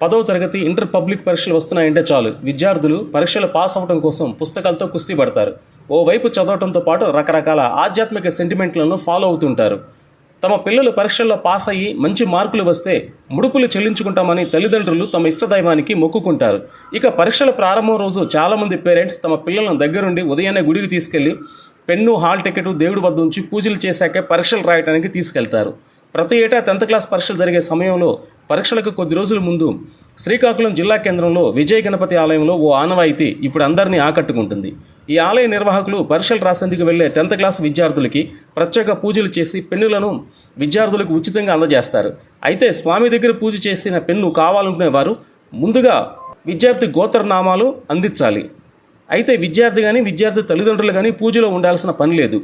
పదవ తరగతి inter public పరీక్షలు వస్తున్నాయంటే చాలు. విద్యార్థులు పరీక్షలు పాస్ అవ్వడం కోసం పుస్తకాలతో కుస్తీ పడతారు. ఓవైపు చదవడంతో పాటు రకరకాల ఆధ్యాత్మిక సెంటిమెంట్లను ఫాలో అవుతుంటారు. తమ పిల్లలు పరీక్షల్లో పాస్ అయ్యి మంచి మార్కులు వస్తే ముడుపులు చెల్లించుకుంటామని తల్లిదండ్రులు తమ ఇష్టదైవానికి మొక్కుకుంటారు. ఇక పరీక్షల ప్రారంభం రోజు చాలామంది పేరెంట్స్ తమ పిల్లలను దగ్గరుండి ఉదయాన్నే గుడికి తీసుకెళ్ళి పెన్ను హాల్ టికెట్ దేవుడి వద్ద ఉంచి పూజలు చేశాకే పరీక్షలు రాయడానికి తీసుకెళ్తారు. ప్రతి ఏటా టెన్త్ క్లాస్ పరీక్షలు జరిగే సమయంలో పరీక్షలకు కొద్ది రోజుల ముందు శ్రీకాకుళం జిల్లా కేంద్రంలో విజయ గణపతి ఆలయంలో ఓ ఆనవాయితీ ఇప్పుడు అందరినీ ఆకట్టుకుంటుంది. ఈ ఆలయ నిర్వాహకులు పరీక్షలు రాసేందుకు వెళ్ళే టెన్త్ క్లాస్ విద్యార్థులకి ప్రత్యేక పూజలు చేసి పెన్నులను విద్యార్థులకు ఉచితంగా అందజేస్తారు. అయితే స్వామి దగ్గర పూజ చేసిన పెన్ను కావాలనుకునే వారు ముందుగా విద్యార్థి గోత్రనామాలు అందించాలి. అయితే విద్యార్థి కానీ విద్యార్థి తల్లిదండ్రులు కానీ పూజలో ఉండాల్సిన పని లేదు.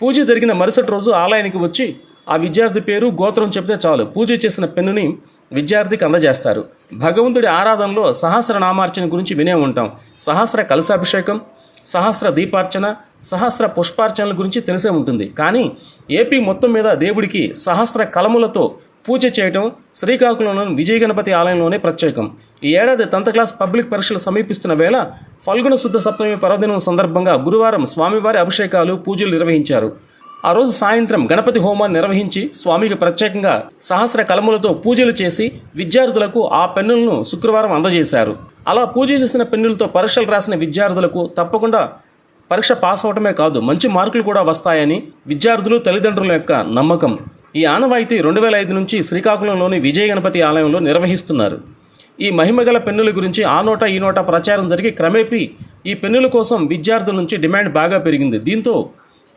పూజ జరిగిన మరుసటి రోజు ఆలయానికి వచ్చి ఆ విద్యార్థి పేరు గోత్రం చెప్తే చాలు. పూజ చేసిన పెన్నుని విద్యార్థికి అందజేస్తారు. భగవంతుడి ఆరాధనలో సహస్ర నామార్చన గురించి వినే ఉంటాం. సహస్ర కలశాభిషేకం సహస్ర దీపార్చన సహస్ర పుష్పార్చనల గురించి తెలిసే ఉంటుంది. కానీ ఏపీ మొత్తం మీద దేవుడికి సహస్ర కలములతో పూజ చేయటం శ్రీకాకుళంలోని విజయ గణపతి ఆలయంలోనే ప్రత్యేకం. ఈ ఏడాది టెన్త్ క్లాస్ పబ్లిక్ పరీక్షలు సమీపిస్తున్న వేళ ఫల్గుణ శుద్ధ సప్తమి పర్వదినం సందర్భంగా గురువారం స్వామివారి అభిషేకాలు పూజలు నిర్వహించారు. ఆ రోజు సాయంత్రం గణపతి హోమాన్ని నిర్వహించి స్వామికి ప్రత్యేకంగా సహస్ర కలములతో పూజలు చేసి విద్యార్థులకు ఆ పెన్నులను శుక్రవారం అందజేశారు. అలా పూజ చేసిన పెన్నులతో పరీక్షలు రాసిన విద్యార్థులకు తప్పకుండా పరీక్ష పాస్ అవటమే కాదు మంచి మార్కులు కూడా వస్తాయని విద్యార్థులు తల్లిదండ్రుల యొక్క నమ్మకం. ఈ ఆనవాయితీ రెండు వేల ఐదు నుంచి శ్రీకాకుళంలోని విజయ గణపతి ఆలయంలో నిర్వహిస్తున్నారు. ఈ మహిమగల పెన్నుల గురించి ఆ నోట ఈ నోట ప్రచారం జరిగి క్రమేపీ ఈ పెన్నుల కోసం విద్యార్థుల నుంచి డిమాండ్ బాగా పెరిగింది. దీంతో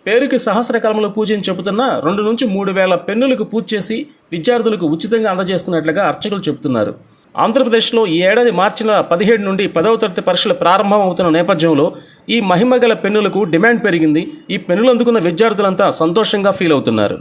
పేరుకి సహస్ర పూజని పూజ అని చెబుతున్న రెండు నుంచి మూడు వేల పెన్నులకు పూజ చేసి విద్యార్థులకు ఉచితంగా అందజేస్తున్నట్లుగా అర్చకులు చెబుతున్నారు. ఆంధ్రప్రదేశ్లో ఈ ఏడాది మార్చి నెల పదిహేడు నుండి పదవ తరగతి పరీక్షలు ప్రారంభమవుతున్న నేపథ్యంలో ఈ మహిమగల పెన్నులకు డిమాండ్ పెరిగింది. ఈ పెన్నులు అందుకున్న విద్యార్థులంతా సంతోషంగా ఫీల్ అవుతున్నారు.